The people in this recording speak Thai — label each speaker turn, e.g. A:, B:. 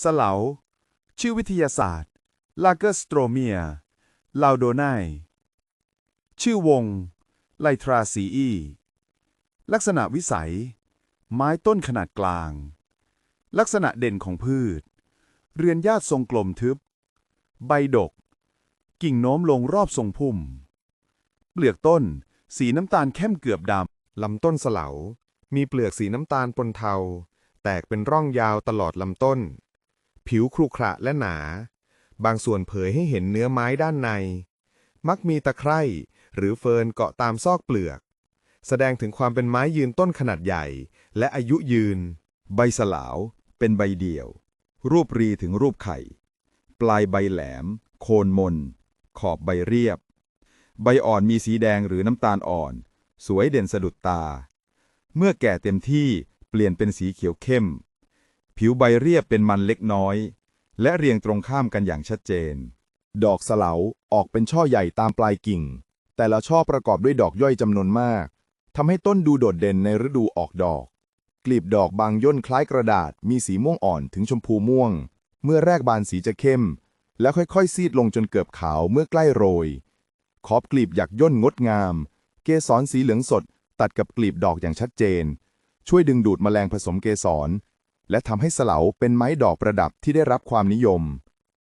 A: สลาชื่อวิทยาศาสตร์ ลาเกอร์สโตรเมีย ลาวโดไนชื่อวง ไลทราซีอี ลักษณะวิสัย ไม้ต้นขนาดกลาง ลักษณะเด่นของพืช เรือนญาติทรงกลมทึบ ใบดก กิ่งโน้มลงรอบทรงพุ่ม เปลือกต้น สีน้ำตาลเข้มเกือบดำ
B: ลำต้นเสลามีเปลือกสีน้ำตาลปนเทา แตกเป็นร่องยาวตลอดลำต้น ผิวครุขระและหนา บางส่วนเผยให้เห็นเนื้อไม้ด้านใน มักมีตะไคร่หรือเฟิร์นเกาะตามซอกเปลือก แสดงถึงความเป็นไม้ยืนต้นขนาดใหญ่ และอายุยืน
C: ใบสลาว เป็นใบเดี่ยว รูปรีถึงรูปไข่ ปลายใบแหลม โคนมน ขอบใบเรียบ ใบอ่อนมีสีแดงหรือน้ำตาลอ่อน สวยเด่นสะดุดตา เมื่อแก่เต็มที่เปลี่ยนเป็นสีเขียวเข้ม ผิวใบเรียบเป็นมันเล็กน้อย และเรียงตรงข้ามกันอย่างชัดเจน
D: ดอกสเหลาออกเป็นช่อใหญ่ตามปลายกิ่ง แต่ละช่อประกอบด้วยดอกย่อยจำนวนมากทำให้ต้นดูโดดเด่นในฤดูออกดอก กลีบดอกบางย่นคล้ายกระดาษ มีสีม่วงอ่อนถึงชมพูม่วง เมื่อแรกบานสีจะเข้ม แล้วค่อยๆ ซีดลงจนเกือบขาวเมื่อใกล้โรย ขอบกลีบหยักย่นงดงาม เกสรสีเหลืองสด ตัดกับกลีบดอกอย่างชัดเจน ช่วยดึงดูดแมลงผสมเกสร และทำให้สเหลาเป็นไม้ดอกประดับที่ได้รับความนิยม